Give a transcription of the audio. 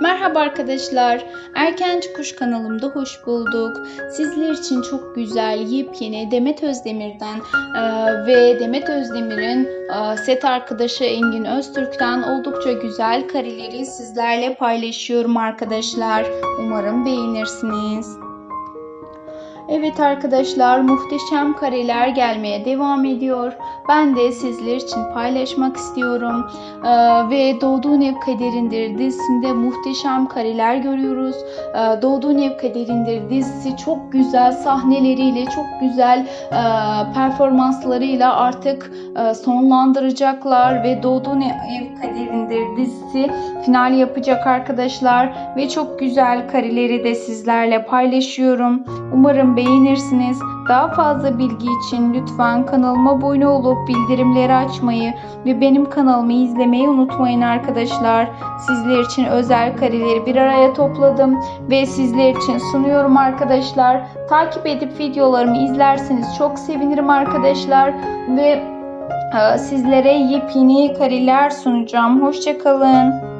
Merhaba arkadaşlar. Erkenci Kuş kanalımda hoş bulduk. Sizler için çok güzel, yepyeni Demet Özdemir'den e, ve Demet Özdemir'in e, set arkadaşı Engin Öztürk'ten oldukça güzel kareleri sizlerle paylaşıyorum arkadaşlar. Umarım beğenirsiniz. Evet arkadaşlar muhteşem kareler gelmeye devam ediyor. Ben de sizler için paylaşmak istiyorum. Ee, ve Doğduğun Ev Kaderindir dizisinde muhteşem kareler görüyoruz. Ee, Doğduğun Ev Kaderindir dizisi çok güzel sahneleriyle, çok güzel e, performanslarıyla artık e, sonlandıracaklar ve Doğduğun Ev Kaderindir dizisi final yapacak arkadaşlar ve çok güzel kareleri de sizlerle paylaşıyorum. Umarım beğenirsiniz. Daha fazla bilgi için lütfen kanalıma abone olup bildirimleri açmayı ve benim kanalımı izlemeyi unutmayın arkadaşlar. Sizler için özel kareleri bir araya topladım ve sizler için sunuyorum arkadaşlar. Takip edip videolarımı izlerseniz çok sevinirim arkadaşlar ve e, sizlere yepyeni kareler sunacağım. Hoşçakalın.